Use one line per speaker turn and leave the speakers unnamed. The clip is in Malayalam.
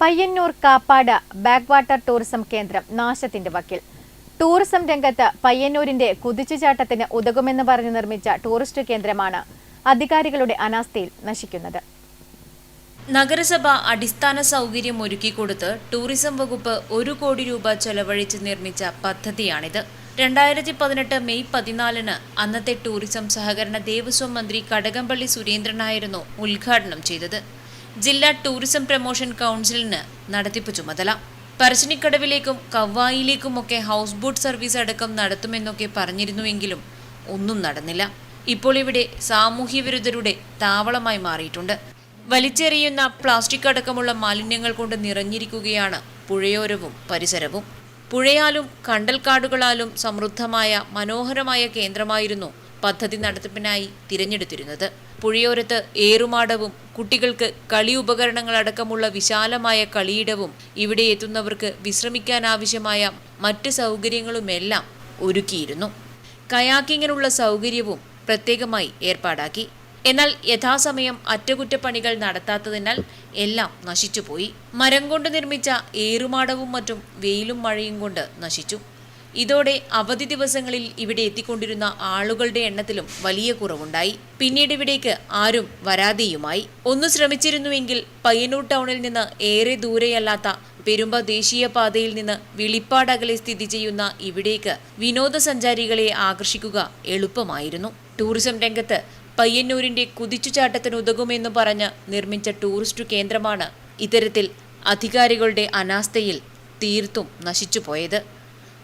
Payyanur Kappad backwater tourism കേന്ദ്രം നാശത്തിന്റെ വക്കിൽ. ടൂറിസം രംഗത്ത് പയ്യന്നൂരിന്റെ കുതിച്ചുചാട്ടത്തിന് ഉതകുമെന്ന് പറഞ്ഞ് നിർമ്മിച്ച ടൂറിസ്റ്റ് കേന്ദ്രമാണ് അധികാരികളുടെ അനാസ്ഥയിൽ നശിക്കുന്നത്.
നഗരസഭ അടിസ്ഥാന സൗകര്യം ഒരുക്കിക്കൊടുത്ത് ടൂറിസം വകുപ്പ് ഒരു കോടി രൂപ ചെലവഴിച്ച് നിർമ്മിച്ച പദ്ധതിയാണിത്. രണ്ടായിരത്തി പതിനെട്ട് മെയ് പതിനാലിന് അന്നത്തെ ടൂറിസം സഹകരണ ദേവസ്വം മന്ത്രി കടകംപള്ളി സുരേന്ദ്രനായിരുന്നു ഉദ്ഘാടനം ചെയ്തത്. ജില്ലാ ടൂറിസം പ്രൊമോഷൻ കൗൺസിലിന് നടത്തിപ്പ് ചുമതല. പറശ്ശിനിക്കടവിലേക്കും കവ്വായിലേക്കുമൊക്കെ ഹൗസ് ബോട്ട് സർവീസ് അടക്കം നടത്തുമെന്നൊക്കെ പറഞ്ഞിരുന്നുവെങ്കിലും ഒന്നും നടന്നില്ല. ഇപ്പോൾ ഇവിടെ സാമൂഹ്യ വിരുദ്ധരുടെ താവളമായി മാറിയിട്ടുണ്ട്. വലിച്ചെറിയുന്ന പ്ലാസ്റ്റിക് അടക്കമുള്ള മാലിന്യങ്ങൾ കൊണ്ട് നിറഞ്ഞിരിക്കുകയാണ് പുഴയോരവും പരിസരവും. പുഴയാലും കണ്ടൽക്കാടുകളാലും സമൃദ്ധമായ മനോഹരമായ കേന്ദ്രമായിരുന്നു പദ്ധതി നടത്തിപ്പിനായി തിരഞ്ഞെടുത്തിരുന്നത്. പുഴയോരത്ത് ഏറുമാടവും കുട്ടികൾക്ക് കളി ഉപകരണങ്ങളടക്കമുള്ള വിശാലമായ കളിയിടവും ഇവിടെ എത്തുന്നവർക്ക് വിശ്രമിക്കാനാവശ്യമായ മറ്റ് സൗകര്യങ്ങളുമെല്ലാം ഒരുക്കിയിരുന്നു. കയാക്കിങ്ങിനുള്ള സൗകര്യവും പ്രത്യേകമായി ഏർപ്പാടാക്കി. എന്നാൽ യഥാസമയം അറ്റകുറ്റപ്പണികൾ നടത്താത്തതിനാൽ എല്ലാം നശിച്ചുപോയി. മരം കൊണ്ട് നിർമ്മിച്ച ഏറുമാടവും മറ്റും വെയിലും മഴയും കൊണ്ട് നശിച്ചു. ഇതോടെ അവധി ദിവസങ്ങളിൽ ഇവിടെ എത്തിക്കൊണ്ടിരുന്ന ആളുകളുടെ എണ്ണത്തിലും വലിയ കുറവുണ്ടായി. പിന്നീട് ഇവിടേക്ക് ആരും വരാതെയുമായി. ഒന്ന് ശ്രമിച്ചിരുന്നുവെങ്കിൽ പയ്യന്നൂർ ടൗണിൽ നിന്ന് ഏറെ ദൂരെയല്ലാത്ത പെരുമ്പ ദേശീയപാതയിൽ നിന്ന് വിളിപ്പാടകലെ സ്ഥിതി ചെയ്യുന്ന ഇവിടേക്ക് വിനോദസഞ്ചാരികളെ ആകർഷിക്കുക എളുപ്പമായിരുന്നു. ടൂറിസം രംഗത്ത് പയ്യന്നൂരിന്റെ കുതിച്ചുചാട്ടത്തിനുതകുമെന്ന് പറഞ്ഞ് നിർമ്മിച്ച ടൂറിസ്റ്റ് കേന്ദ്രമാണ് ഇത്തരത്തിൽ അധികാരികളുടെ അനാസ്ഥയിൽ തീർത്തും നശിച്ചുപോയത്.